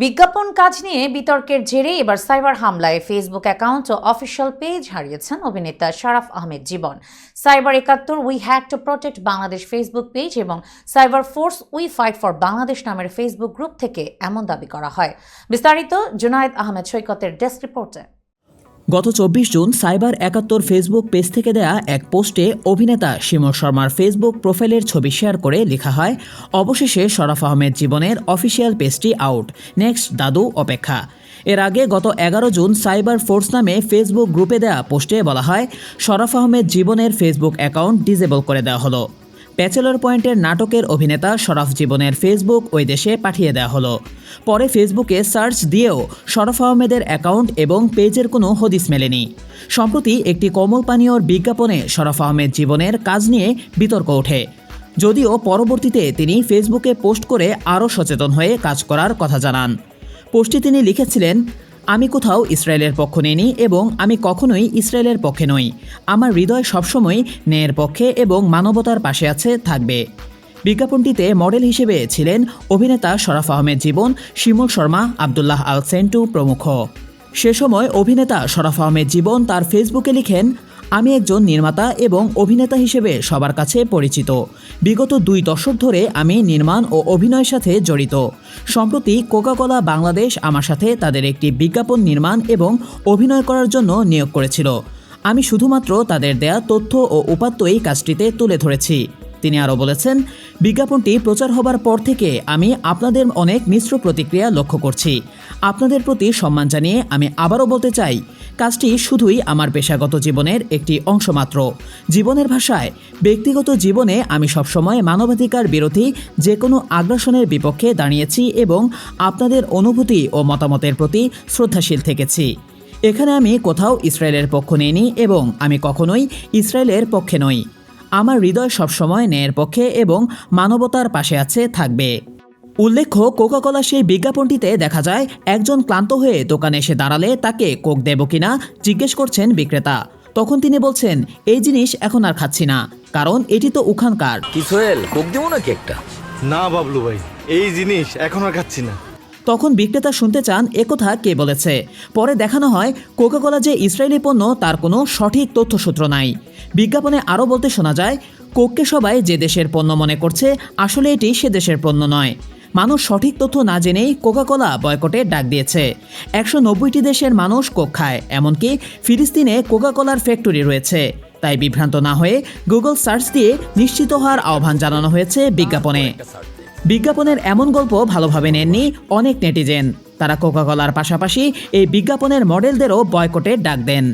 বিজ্ঞাপন কাজ নিয়ে বিতর্কের জেরে এবার সাইবার হামলায় ফেসবুক অ্যাকাউন্ট ও অফিসিয়াল পেজ হারিয়েছেন অভিনেতা শারাফ আহমেদ জীবন। সাইবার একাত্তর we hack to protect Bangladesh Facebook page এবং cyber force we fight for Bangladesh নামের ফেসবুক গ্রুপ থেকে এমন দাবি করা হয়। বিস্তারিত জুনায়েদ আহমেদ সৈকতের ডেস্ক রিপোর্টে। গত চব্বিশ জুন সাইবার একাত্তর ফেসবুক পেজ থেকে দেয়া এক পোস্টে অভিনেতা শিমর শর্মার ফেসবুক প্রোফাইলের ছবি শেয়ার করে লেখা হয়, অবশেষে শরাফ আহমেদ জীবনের অফিসিয়াল পেজটি আউট, নেক্সট দাদু অপেক্ষা। এর আগে গত এগারো জুন সাইবার ফোর্স নামে ফেসবুক গ্রুপে দেয়া পোস্টে বলা হয়, শরাফ আহমেদ জীবনের ফেসবুক অ্যাকাউন্ট ডিজেবল করে দেওয়া হলো। ব্যাচেলর পয়েন্টের নাটকের অভিনেতা শরফ জীবনের ফেসবুক ওই দেশে পাঠিয়ে দেওয়া হলো। পরে ফেসবুকে সার্চ দিয়েও শরফ আহমেদের অ্যাকাউন্ট এবং পেজের কোনো হদিস মেলেনি। সম্প্রতি একটি কমল পানীয়র বিজ্ঞাপনে শরফ আহমেদ জীবনের কাজ নিয়ে বিতর্ক ওঠে। যদিও পরবর্তীতে তিনি ফেসবুকে পোস্ট করে আরও সচেতন হয়ে কাজ করার কথা জানান। পোস্টে তিনি লিখেছিলেন আমি কোথাও ইসরায়েলের পক্ষ নেইনি এবং আমি কখনোই ইসরায়েলের পক্ষে নই। আমার হৃদয় সবসময় ন্যায়ের পক্ষে এবং মানবতার পাশে আছে, থাকবে। বিজ্ঞাপনটিতে মডেল হিসেবে ছিলেন অভিনেতা শরাফ আহমেদ জীবন, শিমুল শর্মা, আবদুল্লাহ আল সেন্টু প্রমুখ। সে সময় অভিনেতা শরাফ আহমেদ জীবন তার ফেসবুকে লিখেন আমি একজন নির্মাতা এবং অভিনেতা হিসেবে সবার কাছে পরিচিত। বিগত দুই দশক ধরে আমি নির্মাণ ও অভিনয়ের সাথে জড়িত। সম্প্রতি কোকাকোলা বাংলাদেশ আমার সাথে তাদের একটি বিজ্ঞাপন নির্মাণ এবং অভিনয় করার জন্য নিয়োগ করেছিল। আমি শুধুমাত্র তাদের দেয়া তথ্য ও উপাত্তই কাজটিতে তুলে ধরেছি। তিনি আরও বলেছেন, বিজ্ঞাপনটি প্রচার হবার পর থেকে আমি আপনাদের অনেক মিশ্র প্রতিক্রিয়া লক্ষ্য করছি। আপনাদের প্রতি সম্মান জানিয়ে আমি আবারও বলতে চাই কাজটি শুধুই আমার পেশাগত জীবনের একটি অংশ মাত্র। জীবনের ভাষায়, ব্যক্তিগত জীবনে আমি সবসময় মানবাধিকার বিরোধী যে কোনো আগ্রাসনের বিপক্ষে দাঁড়িয়েছি এবং আপনাদের অনুভূতি ও মতামতের প্রতি শ্রদ্ধাশীল থেকেছি। এখানে আমি কোথাও ইসরায়েলের পক্ষ নিইনি এবং আমি কখনোই ইসরায়েলের পক্ষে নই। আমার হৃদয় সবসময় ন্যায়ের পক্ষে এবং মানবতার পাশে আছে, থাকবে। উল্লেখ্য কোকাকোলা সেই বিজ্ঞাপনটিতে দেখা যায় একজন ক্লান্ত হয়ে দোকানে এসে দাঁড়ালে তাকে কোক দেব কিনা জিজ্ঞেস করছেন বিক্রেতা। তখন তিনি বলছেন এই জিনিস এখন আর খাচ্ছি না কারণ এটি তো উখানকার কি সোহেল কোক দিব নাকি একটা? না বাবলু ভাই এই জিনিস এখন আর খাচ্ছি না। তখন বিক্রেতা শুনতে চান একথা কে বলেছে। পরে দেখানো হয় কোকাকোলা যে ইসরায়েলি পণ্য তার কোনো সঠিক তথ্যসূত্র নাই। বিজ্ঞাপনে আরও বলতে শোনা যায় কোককে সবাই যে দেশের পণ্য মনে করছে আসলে এটি সে দেশের পণ্য নয়। মানুষ সঠিক তথ্য না জেনেই কোকাকোলা বয়কটে ডাক দিয়েছে। একশো নব্বইটি দেশের মানুষ কোক খায়, এমনকি ফিলিস্তিনে কোকাকোলার ফ্যাক্টরি রয়েছে। তাই বিভ্রান্ত না হয়ে গুগল সার্চ দিয়ে নিশ্চিত হওয়ার আহ্বান জানানো হয়েছে বিজ্ঞাপনে। বিজ্ঞাপনের এমন গল্প ভালোভাবে নেননি অনেক নেটিজেন। তারা কোকাকোলার পাশাপাশি এই বিজ্ঞাপনের মডেলদেরও বয়কটের ডাক দেন।